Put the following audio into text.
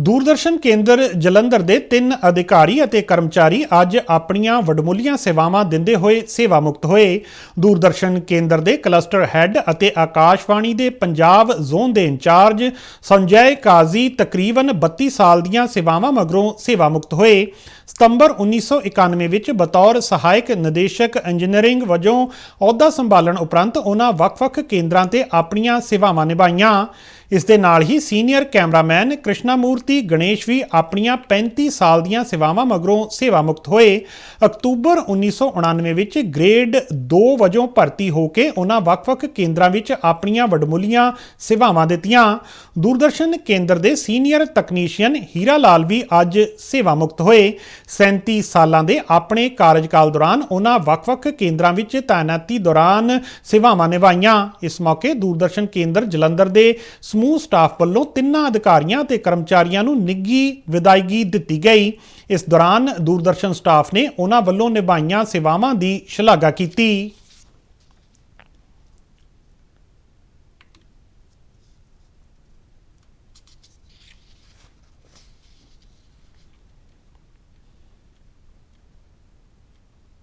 ਦੂਰਦਰਸ਼ਨ ਕੇਂਦਰ ਜਲੰਧਰ ਦੇ ਤਿੰਨ ਅਧਿਕਾਰੀ ਅਤੇ ਕਰਮਚਾਰੀ ਅੱਜ ਆਪਣੀਆਂ ਵਡਮੁੱਲੀਆਂ ਸੇਵਾਵਾਂ ਦਿੰਦੇ ਹੋਏ ਸੇਵਾ ਮੁਕਤ ਹੋਏ। ਦੂਰਦਰਸ਼ਨ ਕੇਂਦਰ ਦੇ ਕਲਸਟਰ ਹੈੱਡ ਅਤੇ ਆਕਾਸ਼ਵਾਣੀ ਦੇ ਪੰਜਾਬ ਜ਼ੋਨ ਦੇ ਇੰਚਾਰਜ ਸੰਜੈ ਕਾਜ਼ੀ ਤਕਰੀਬਨ 32 ਸਾਲ ਦੀਆਂ ਸੇਵਾਵਾਂ ਮਗਰੋਂ ਸੇਵਾ ਮੁਕਤ ਹੋਏ। ਸਤੰਬਰ 1991 ਵਿੱਚ ਬਤੌਰ ਸਹਾਇਕ ਨਿਦੇਸ਼ਕ ਇੰਜੀਨੀਅਰਿੰਗ ਵਜੋਂ ਅਹੁਦਾ ਸੰਭਾਲਣ ਉਪਰੰਤ ਉਹਨਾਂ ਵੱਖ-ਵੱਖ ਕੇਂਦਰਾਂ ਤੇ ਆਪਣੀਆਂ ਸੇਵਾਵਾਂ ਨਿਭਾਈਆਂ। ਇਸ ਦੇ ਨਾਲ ਹੀ ਸੀਨੀਅਰ ਕੈਮਰਾਮੈਨ ਕ੍ਰਿਸ਼ਨਾ ਮੂਰਤੀ ਗਣੇਸ਼ ਵੀ ਆਪਣੀਆਂ 35 ਸਾਲ ਦੀਆਂ ਸੇਵਾਵਾਂ ਮਗਰੋਂ ਸੇਵਾ ਮੁਕਤ ਹੋਏ। ਅਕਤੂਬਰ 1999 ਵਿੱਚ ਗ੍ਰੇਡ 2 ਵਜੋਂ ਭਰਤੀ ਹੋ ਕੇ ਉਹਨਾਂ ਵੱਖ-ਵੱਖ ਕੇਂਦਰਾਂ ਵਿੱਚ ਆਪਣੀਆਂ ਵਡਮੁੱਲੀਆਂ ਸੇਵਾਵਾਂ ਦਿੱਤੀਆਂ। ਦੂਰਦਰਸ਼ਨ ਕੇਂਦਰ ਦੇ ਸੀਨੀਅਰ ਤਕਨੀਸ਼ੀਅਨ ਹੀਰਾ ਲਾਲ ਵੀ ਅੱਜ ਸੇਵਾ ਮੁਕਤ ਹੋਏ। 37 ਸਾਲਾਂ ਦੇ ਆਪਣੇ ਕਾਰਜਕਾਲ ਦੌਰਾਨ ਉਹਨਾਂ ਵੱਖ-ਵੱਖ ਕੇਂਦਰਾਂ ਵਿੱਚ ਤਾਇਨਾਤੀ ਦੌਰਾਨ ਸੇਵਾਵਾਂ ਨਿਭਾਈਆਂ। ਇਸ ਮੌਕੇ ਦੂਰਦਰਸ਼ਨ ਕੇਂਦਰ ਜਲੰਧਰ ਦੇ ਸਮੂਹ ਸਟਾਫ ਵੱਲੋਂ ਤਿੰਨਾਂ ਅਧਿਕਾਰੀਆਂ ਤੇ ਕਰਮਚਾਰੀਆਂ ਨੂੰ ਨਿੱਘੀ ਵਿਦਾਇਗੀ ਦਿੱਤੀ ਗਈ। ਇਸ ਦੌਰਾਨ ਦੂਰਦਰਸ਼ਨ ਸਟਾਫ ਨੇ ਉਹਨਾਂ ਵੱਲੋਂ ਨਿਭਾਈਆਂ ਸੇਵਾਵਾਂ ਦੀ ਸ਼ਲਾਘਾ ਕੀਤੀ।